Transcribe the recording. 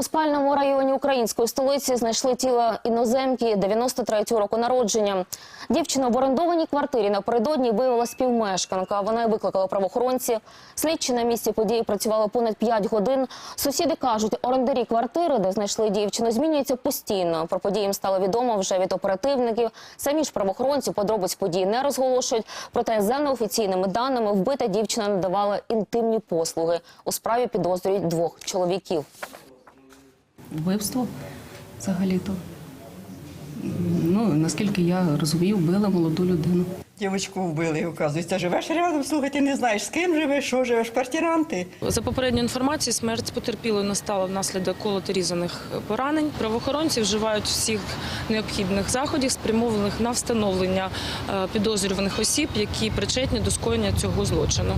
У спальному районі української столиці знайшли тіло іноземки 93-го року народження. Дівчина в орендованій квартирі напередодні виявила співмешканка. Вона й викликала правоохоронці. Слідчі на місці події працювали понад 5 годин. Сусіди кажуть, орендарі квартири, де знайшли дівчину, змінюються постійно. Про події їм стало відомо вже від оперативників. Самі ж правоохоронці подробиць подій не розголошують. Проте за неофіційними даними вбита дівчина надавала інтимні послуги. У справі підозрюють двох чоловіків. Вбивство взагалі-то. Ну, наскільки я розумію, вбила молоду людину. Дівочку вбили, оказується, живеш рядом, слухай, ти не знаєш, з ким живеш, що живеш, квартиранти. За попередньою інформацією, смерть потерпілої настала внаслідок колоторізаних поранень. Правоохоронці вживають всіх необхідних заходів, спрямованих на встановлення е, підозрюваних осіб, які причетні до скоєння цього злочину.